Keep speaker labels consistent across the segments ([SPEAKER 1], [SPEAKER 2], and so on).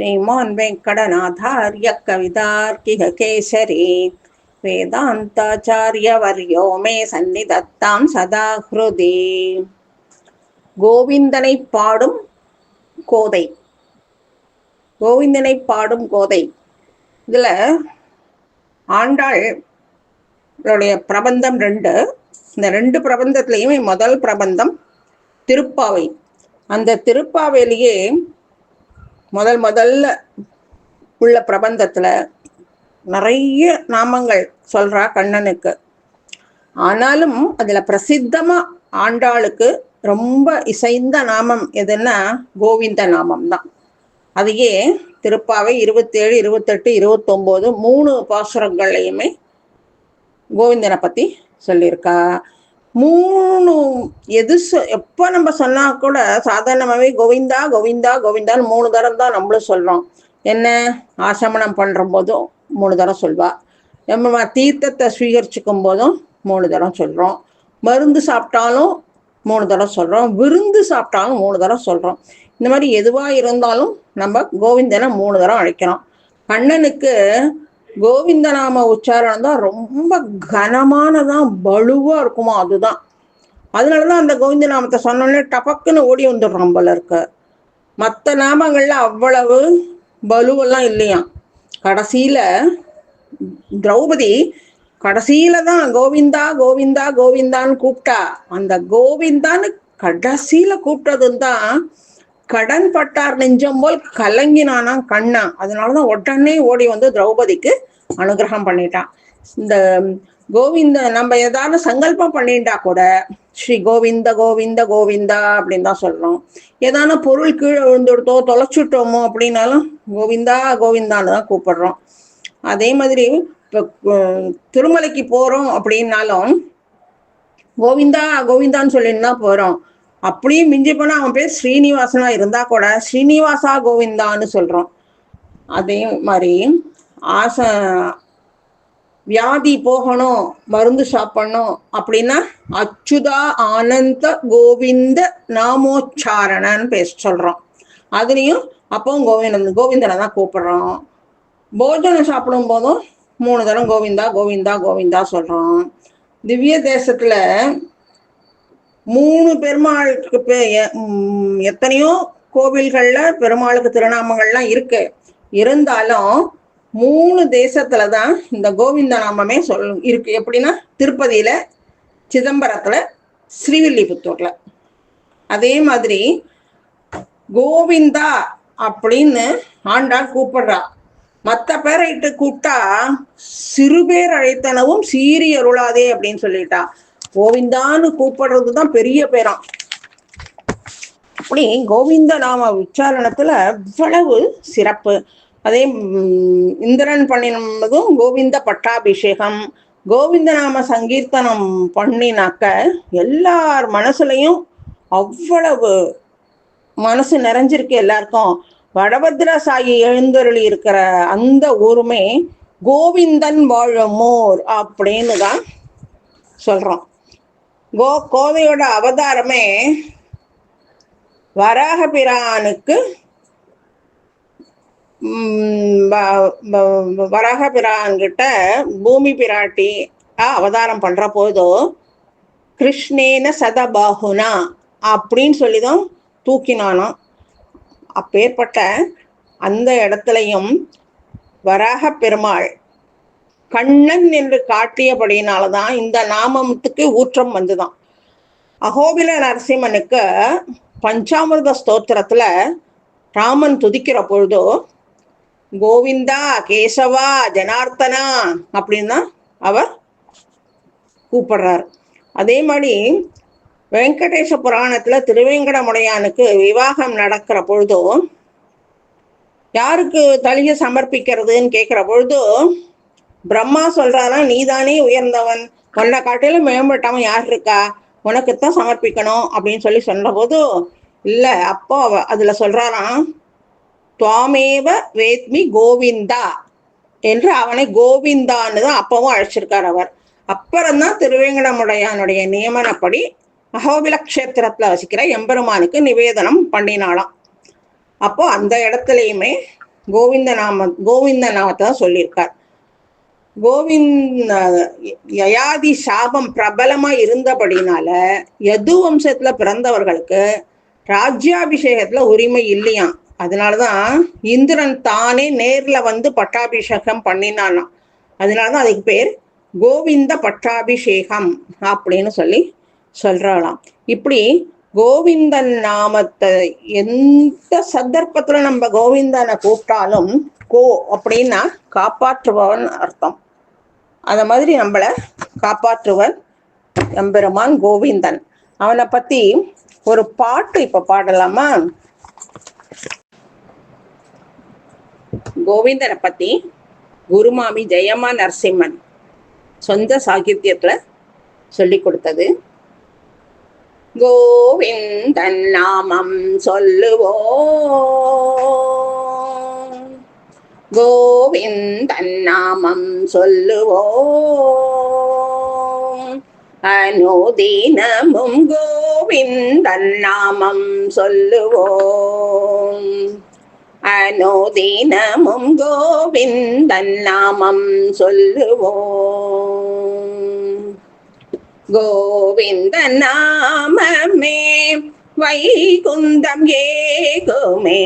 [SPEAKER 1] श्रीमान् वेङ्कटनाथार्य कवितार्किक केसरी வேதாந்தாச்சாரியவர்யோ மே சந்நிதத்தாம் சதா ஹிருதி கோவிந்தனை பாடும் கோதை கோவிந்தனை பாடும் கோதை இதுல ஆண்டாள் அவருடைய பிரபந்தம் ரெண்டு இந்த ரெண்டு பிரபந்தத்திலையுமே முதல் பிரபந்தம் திருப்பாவை அந்த திருப்பாவையிலேயே முதல் முதல்ல உள்ள பிரபந்தத்துல நிறைய நாமங்கள் சொல்றா கண்ணனுக்கு. ஆனாலும் அதுல பிரசித்தமா ஆண்டாளுக்கு ரொம்ப இசைந்த நாமம் எதுன்னா கோவிந்த நாமம் தான் அதையே திருப்பாவை இருபத்தேழு இருபத்தெட்டு இருபத்தொம்போது மூணு பாசுரங்கள்லையுமே கோவிந்தனை பத்தி சொல்லியிருக்கா. மூணு எது சொ- எப்போ நம்ம சொன்னா கூட சாதாரணமாகவே கோவிந்தா கோவிந்தா கோவிந்தான்னு மூணு தரம் தான் நம்மளும் சொல்றோம். என்ன? ஆசமனம் பண்ற போதும் மூணு தரம் சொல்வா. நம்ம தீர்த்தத்தை சுவீகரிச்சுக்கும் போதும் மூணு தரம் சொல்றோம். மருந்து சாப்பிட்டாலும் மூணு தரம் சொல்றோம். விருந்து சாப்பிட்டாலும் மூணு தரம் சொல்றோம். இந்த மாதிரி எதுவா இருந்தாலும் நம்ம கோவிந்தனை மூணு தரம் அழைக்கிறோம். கண்ணனுக்கு கோவிந்த நாம உச்சாரணம் தான் ரொம்ப கனமானதான் வலுவா இருக்குமா அதுதான். அதனாலதான் அந்த கோவிந்த நாமத்தை சொன்னோடனே டபக்குன்னு ஓடி வந்துடுறோம் போல இருக்க. மற்ற நாமங்கள்ல அவ்வளவு பலுவெல்லாம் இல்லையாம் கடைசியில திரௌபதி கடைசியில தான் கோவிந்தா கோவிந்தா கோவிந்தான்னு கூப்பிட்டா. அந்த கோவிந்தான்னு கடைசியில கூப்பிட்டதுன்னு தான் கடன் பட்டார் நெஞ்சம் போல் கலங்கினானா கண்ணா. அதனாலதான் உடனே ஓடி வந்து திரௌபதிக்கு அனுகிரகம் பண்ணிட்டான். இந்த கோவிந்த நம்ம ஏதாவது சங்கல்பம் பண்ணிட்டா கூட ஸ்ரீ கோவிந்த கோவிந்த கோவிந்தா அப்படின்னு தான் சொல்றோம் ஏதான பொருள் கீழே விழுந்துடுத்தோ தொலைச்சுட்டோமோ அப்படின்னாலும் கோவிந்தா கோவிந்தான்னு தான் கூப்பிடுறோம். அதே மாதிரி இப்போ திருமலைக்கு போறோம் அப்படின்னாலும் கோவிந்தா கோவிந்தான்னு சொல்லிட்டு தான் போறோம். அப்படியும் மிஞ்சி போனா அவன் பேர் ஸ்ரீனிவாசனா இருந்தா கூட ஸ்ரீனிவாசா கோவிந்தான்னு சொல்றோம். அதே மாதிரி ஆச வியாதி போகணும் மருந்து சாப்பிடணும் அப்படின்னா அச்சுதா ஆனந்த கோவிந்த நாமோச்சாரணன்னு பேச சொல்றோம். அதுலயும் அப்பவும் கோவிந்தன் கோவிந்தனை தான் கூப்பிடுறோம். போஜனம் சாப்பிடும் போதும் மூணு தரம் கோவிந்தா கோவிந்தா கோவிந்தா சொல்றோம். திவ்ய தேசத்துல மூணு பெருமாளுக்கு பே- எத்தனையோ கோவில்கள்ல பெருமாளுக்கு திருநாமங்கள்லாம் இருக்கு. இருந்தாலும் மூணு தேசத்துல தான் இந்த கோவிந்த நாமமே சொல் இருக்கு. எப்படின்னா திருப்பதியில சிதம்பரத்துல ஸ்ரீவில்லிபுத்தூர்ல. அதே மாதிரி கோவிந்தா அப்படின்னு ஆண்டாள் கூப்பிடுறா. மற்ற பேரை இட்டு கூப்பிட்டா சிறுபேர் அழைத்தனவும் சீரியருளாதே அப்படின்னு சொல்லிட்டா. கோவிந்தான்னு கூப்பிடுறது தான் பெரிய பேராம் அப்படி கோவிந்த நாம உச்சாரணத்துல இவ்வளவு சிறப்பு. அதே இந்திரன் பண்ணினதும் கோவிந்த பட்டாபிஷேகம் கோவிந்த நாம சங்கீர்த்தனம் பண்ணினாக்க எல்லார் மனசுலையும் அவ்வளவு மனசு நிறைஞ்சிருக்கு எல்லாருக்கும். வடபத்ர சாயி எழுந்தருளி இருக்கிற அந்த ஊருமே கோவிந்தன் வாழமோர் அப்படின்னு தான் சொல்றோம். கோ கோதையோட அவதாரமே வராக பிரானுக்கு வராக பிரான்கிட்ட பூமி பிராட்டி அவதாரம் பண்ற போதோ கிருஷ்ணேன சதபாகுனா அப்படின்னு சொல்லிதான் தூக்கினானாம். அப்பேற்பட்ட அந்த இடத்துலையும் வராக பெருமாள் கண்ணன் என்று காட்டியபடியினாலதான் இந்த நாமத்துக்கு ஊற்றம் வந்துதான். அகோபில நரசிம்மனுக்கு பஞ்சாமிர்த ஸ்தோத்திரத்துல ராமன் துதிக்கிற பொழுதோ கோவிந்தா கேசவா ஜனார்த்தனா அப்படின்னு தான் அவர் கூப்பிடுறார். அதே மாதிரி வெங்கடேச புராணத்துல திருவேங்கடமுடையானுக்கு விவாகம் நடக்கிற பொழுதும் யாருக்கு தலிய சமர்ப்பிக்கிறதுன்னு கேட்கிற பொழுதும் பிரம்மா சொல்றாரா நீதானே உயர்ந்தவன். உன்னை காட்டிலும் மேம்பட்டவன் யார் இருக்கா? உனக்குத்தான் சமர்ப்பிக்கணும். அப்படின்னு சொல்லி சொன்னபோது இல்ல அப்போ அவ அதுல சொல்றாராம் துவாமேவ வேத்மி கோவிந்தா என்று அவனை கோவிந்தான்னு தான் அப்பவும் அழைச்சிருக்கார் அவர். அப்புறம்தான் திருவேங்கடமுடையானுடைய நியமனப்படி அகோபில கஷேத்திரத்துல வசிக்கிற எம்பெருமானுக்கு நிவேதனம் பண்ணினாளாம். அப்போ அந்த இடத்துலையுமே கோவிந்த நாம கோவிந்த நாமத்தை தான் சொல்லியிருக்கார். கோவிந்த் யயாதி சாபம் பிரபலமா இருந்தபடினால யது வம்சத்துல பிறந்தவர்களுக்கு ராஜ்யாபிஷேகத்துல உரிமை இல்லையாம். அதனாலதான் இந்திரன் தானே நேர்ல வந்து பட்டாபிஷேகம் பண்ணினானாம். அதனாலதான் அதுக்கு பேர் கோவிந்த பட்டாபிஷேகம் அப்படின்னு சொல்லி சொல்றலாம் இப்படி கோவிந்தன் நாமத்தை எந்த சந்தர்ப்பத்துல நம்ம கோவிந்தனை கூப்பிட்டாலும் கோ அப்படின்னா காப்பாற்றுபவன் அர்த்தம். அத மாதிரி நம்மள காப்பாற்றுவன் எம்பெருமான் கோவிந்தன். அவனை பத்தி ஒரு பாட்டு இப்ப பாடலாமா? கோவிந்தனை பத்தி குருமாமி ஜெயமா நரசிம்மன் சொந்த சாகித்யத்துல சொல்லி கொடுத்தது. கோவிந்தன் நாமம் சொல்லுவோ கோவிந்தன் நாமம் சொல்லுவோ அனுதீனமும் கோவிந்தன் நாமம் சொல்லுவோம். அனுதீனமும் கோவிந்தன் நாமம் சொல்லுவோம். கோவிந்த நாமமே வைகுந்தம் ஏகுமே.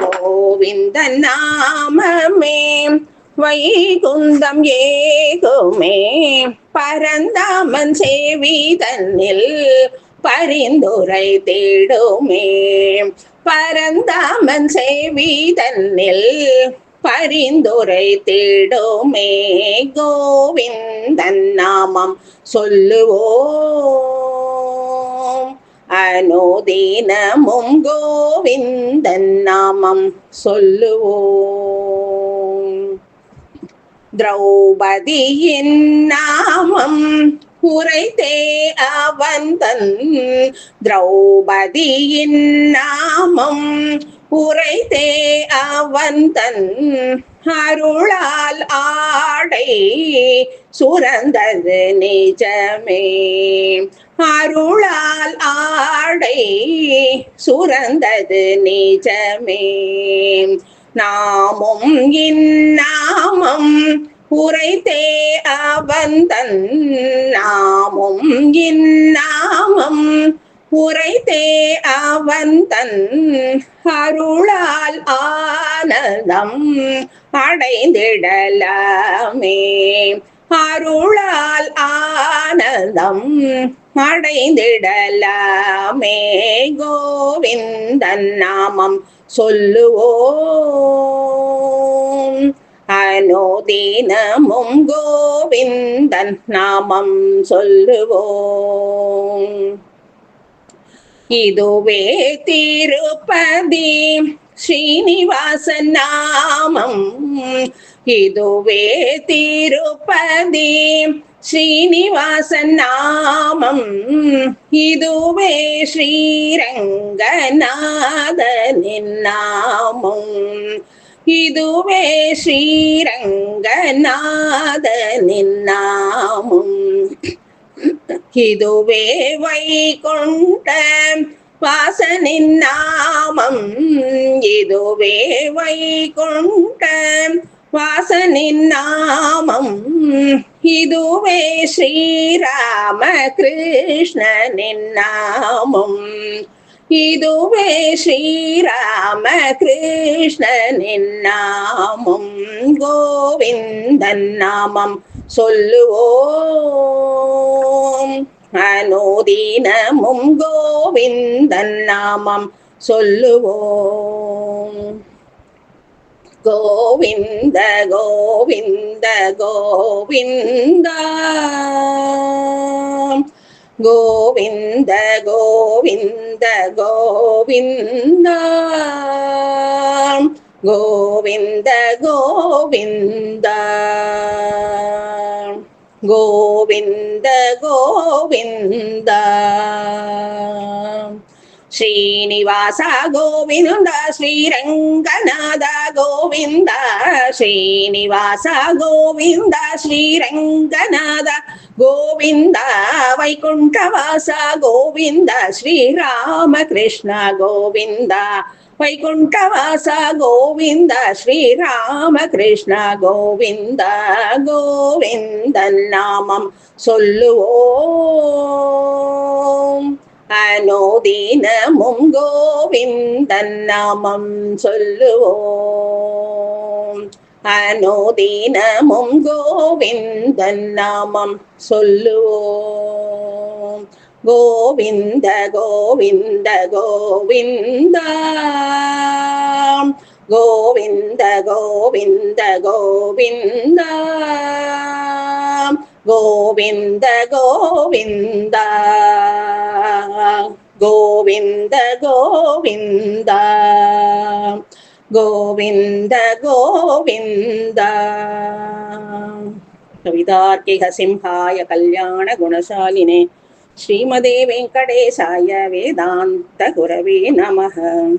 [SPEAKER 1] கோவிந்த நாமமே வைகுந்தம் ஏகுமே. பரந்தாமன் சேவிதனில் பரிந்துரை தேடுமே. பரந்தாமன் சேவிதனில் பரிந்துரை தேடோமே கோவிந்தன் நாமம் சொல்லுவோம். அனுதீனமும் கோவிந்தன் நாமம் சொல்லுவோம். திரௌபதியின் நாமம் உரைத்தே அவந்தன். திரௌபதியின் நாமம் உரைத்தே அவந்தன் அருளால் ஆடை சுரந்தது நிஜமே. அருளால் ஆடை சுரந்தது நிஜமே. நாமும் இந்நாமம் உரைத்தே அவந்தன். நாமும் இந்நாமம் உரைத்தே அவன் தன் அருளால் ஆனதம் அடைந்திடலாமே. அருளால் ஆனதம் அடைந்திடலாமே. கோவிந்தன் நாமம் சொல்லுவோம். அனோதீனமும் கோவிந்தன் நாமம் சொல்லுவோம். இதுவே திருப்பதி ஸ்ரீனிவாசன் நாமம் இதுவே திருப்பதி ஸ்ரீனிவாசன் நாமம் இதுவே ஸ்ரீரங்கநாதனின் நாமம் இதுவே ஸ்ரீரங்கநாதனின் நாமம் இதுவே வைகுண்ட வாசனின் நாமம். இதுவே வைகுண்ட வாசனின் நாமம். இதுவே ஸ்ரீராம கிருஷ்ணனின் நாமம். இதுவே ஸ்ரீராம கிருஷ்ணனின் நாமம். கோவிந்தன் நாமம். சொல்லுவோம். அனுதினமும் கோவிந்தன் நாமம் சொல்லுவோம். கோவிந்த கோவிந்த கோவிந்தா. கோவிந்த கோவிந்த கோவிந்தா. கோவிந்த கோவிந்தா. गोविन्द गोविन्द श्रीनिवास गोविन्द श्रीरङ्गनाद गोविन्द श्रीनिवास गोविन्द श्रीरङ्गनाद கோவிந்த வைகுண்டவாசா கோவிந்த ஸ்ரீராமகிருஷ்ண கோவிந்த வைகுண்டவாச கோவிந்த ஸ்ரீராமகிருஷ்ண கோவிந்த கோவிந்தன் நாமம் சொல்லுவோம். அனோதீனமும் கோவிந்தன் நாமம் சொல்லுவோம். அனோதீனமும் கோவிந்தன் நாமம் சொல்லுவோம் கோவிந்த கோவிந்த கோவிந்த கோவிந்த கோவிந்த கோவிந்த கோவிந்த கோவிந்த கோவிந்த கோவிந்த கோவிந்த கோவிந்த. கவிதார்க்கிக சிம்ஹாய கல்யாண குணசாலினே ஸ்ரீமதே வெங்கடேசாய வேதாந்த குரவே நமக.